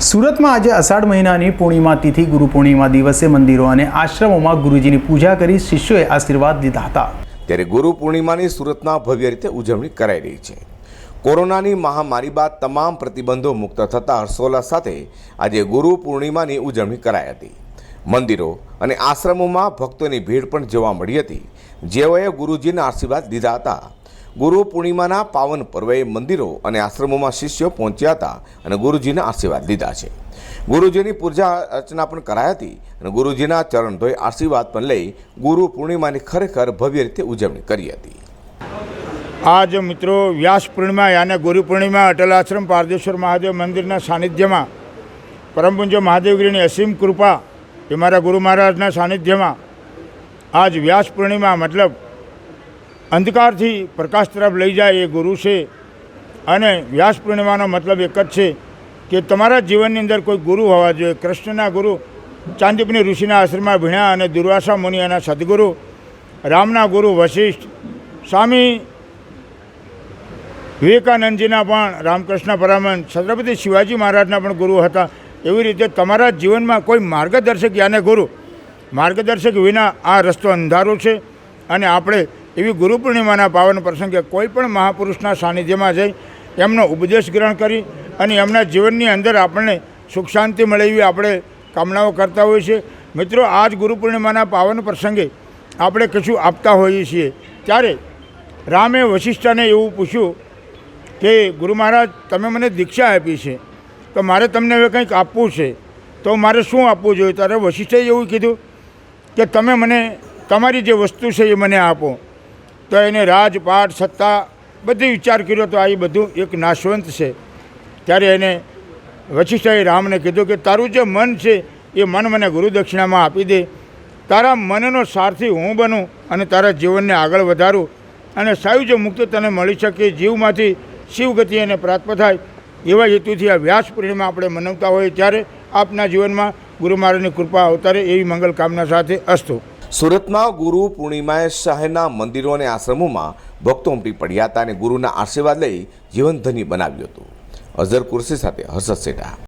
સુરતમાં આજે અષાઢ મહિનાની પૂર્ણિમા તિથિ, ગુરુ પૂર્ણિમા દિવસે મંદિરો અને આશ્રમોમાં ગુરુજીની પૂજા કરી શિષ્યોએ આશીર્વાદ લીધા હતા. ત્યારે ગુરુ પૂર્ણિમાની સુરતમાં ભવ્ય રીતે ઉજવણી કરાઈ રહી છે. કોરોનાની મહામારી બાદ તમામ પ્રતિબંધો મુક્ત થતાં હર્ષોલ્લાસ સાથે આજે ગુરુ પૂર્ણિમાની ઉજવણી કરાઈ હતી. મંદિરો અને આશ્રમોમાં ભક્તોની ભીડ પણ જોવા મળી હતી. જેઓએ ગુરુજીના આશીર્વાદ લીધા હતા. ગુરુ પૂર્ણિમાના પાવન પર્વે મંદિરો અને આશ્રમોમાં શિષ્યો પહોંચ્યા હતા અને ગુરુજીના આશીર્વાદ લીધા છે. ગુરુજીની પૂજા અર્ચના પણ કરાઈ હતી અને ગુરુજીના ચરણ ધોઈ આશીર્વાદ પણ લઈ ગુરુ પૂર્ણિમાની ખરેખર ભવ્ય રીતે ઉજવણી કરી હતી. આજ મિત્રો વ્યાસ પૂર્ણિમા યાને ગુરુ પૂર્ણિમા અટલ આશ્રમ પારદેશ્વર મહાદેવ મંદિરના સાનિધ્યમાં પરમપુંજ મહાદેવગીરીની અસીમ કૃપા એ મારા ગુરુ મહારાજના સાનિધ્યમાં આજ વ્યાસ પૂર્ણિમા મતલબ અંધકારથી પ્રકાશ તરફ લઈ જાય એ ગુરુ છે. અને વ્યાસ પૂર્ણિમાનો મતલબ એક જ છે કે તમારા જીવનની અંદર કોઈ ગુરુ હોવા જોઈએ. કૃષ્ણના ગુરુ, ચાંદીપની ઋષિના આશ્રમમાં ભીણ્યા અને દુર્વાસા મુનિ એના સદગુરુ, રામના ગુરુ વશિષ્ઠ, સ્વામી વિવેકાનંદજીના પણ, રામકૃષ્ણ પરામન છત્રપતિ શિવાજી મહારાજના પણ ગુરુ હતા. એવી રીતે તમારા જીવનમાં કોઈ માર્ગદર્શક યાને ગુરુ? માર્ગદર્શક વિના આ રસ્તો અંધારો છે અને આપણે એવી ગુરુ પૂર્ણિમાના પાવન પ્રસંગે કોઈ પણ મહાપુરુષના સાનિધ્યમાં જઈ એમનો ઉપદેશ ગ્રહણ કરી અને એમના જીવનની અંદર આપણને સુખ શાંતિ મળે એવી આપણે કામનાઓ કરતા હોઈએ છીએ. મિત્રો આજ ગુરુ પૂર્ણિમાના પાવન પ્રસંગે આપણે કશું આપતા હોઈએ છીએ. ત્યારે રામે વશિષ્ઠને એવું પૂછ્યું કે, ગુરુ મહારાજ, તમે મને દીક્ષા આપી છે, તો મારે તમને હવે કંઈક આપવું છે. તો મારે શું આપવું જોઈએ? ત્યારે વશિષ્ઠે એવું કીધું કે, તમે મને, તમારી જે વસ્તુ છે એ મને આપો. તો એને રાજપાટ સત્તા બધી વિચાર કર્યો તો આ એ બધું એક નાશવંત છે. ત્યારે એને વશિષ્ઠાએ રામને કીધું કે તારું જે મન છે એ મન મને ગુરુદક્ષિણામાં આપી દે. તારા મનનો સારથી હું બનું અને તારા જીવનને આગળ વધારું અને સાયુજ્ય મુક્ત તને મળી શકે. જીવમાંથી શિવગતિ એને પ્રાપ્ત થાય એવા હેતુથી આ વ્યાસ પૂર્ણિમા આપણે મનાવતા હોઈએ ત્યારે આપના જીવનમાં ગુરુ મહારાજની કૃપા અવતારે એવી મંગલ કામના સાથે અસ્તુ. સુરતમાં ગુરુ પૂર્ણિમાએ શહેરના મંદિરો અને આશ્રમોમાં ભક્તો ઉમટી પડ્યા હતા અને ગુરુના આશીર્વાદ લઈ જીવન ધન્ય બનાવ્યું હતું. અઝર કુર્સી સાથે હર્ષદ સેઠા.